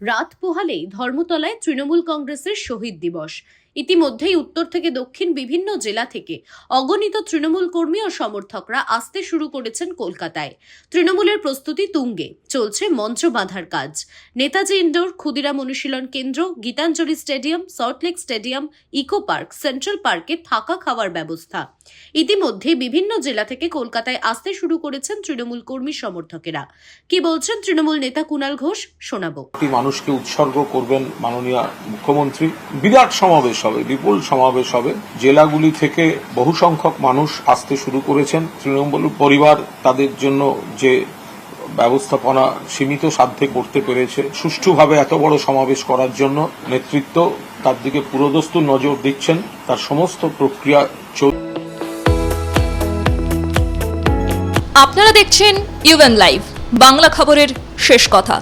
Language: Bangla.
রাত পোহালেই ধর্মতলায় তৃণমূল কংগ্রেসের শহীদ দিবস। ইতিমধ্যেই উত্তর থেকে দক্ষিণ বিভিন্ন জেলা থেকে অগণিত তৃণমূল কর্মী ও সমর্থকরা আসতে শুরু করেছেন কলকাতায়। তৃণমূলের প্রস্তুতি তুঙ্গে, চলছে মঞ্চ বাঁধার কাজ। Netaji indoor, Khudiram Anushilan Kendra, Gitanjali stadium Salt Lake stadium, eco park, central পার্কে থাকা খাওয়ার ব্যবস্থা। ইতিমধ্যে বিভিন্ন জেলা থেকে কলকাতায় আসতে শুরু করেছেন তৃণমূল কর্মী সমর্থকেরা। কি বলছেন তৃণমূল নেতা কুণাল ঘোষ? শোনাবো। মানুষকে উৎসর্গ করবেন মাননীয় মুখ্যমন্ত্রী। বিরাট সমাবেশ। হবে, বিপুল সমাবেশ হবে। জেলাগুলি থেকে বহু সংখ্যক মানুষ আসতে শুরু করেছেন। তৃণমূল পরিবার তাদের জন্য যে ব্যবস্থাপনা সীমিত সাধ্যে করতে পেরেছে, সুষ্ঠুভাবে এত বড় সমাবেশ করার জন্য নেতৃত্ব তার দিকে পুরোদস্তু নজর দিচ্ছেন। তার সমস্ত প্রক্রিয়া চল আপনারা দেখছেন ইউএন লাইভ বাংলা খবরের শেষ কথা।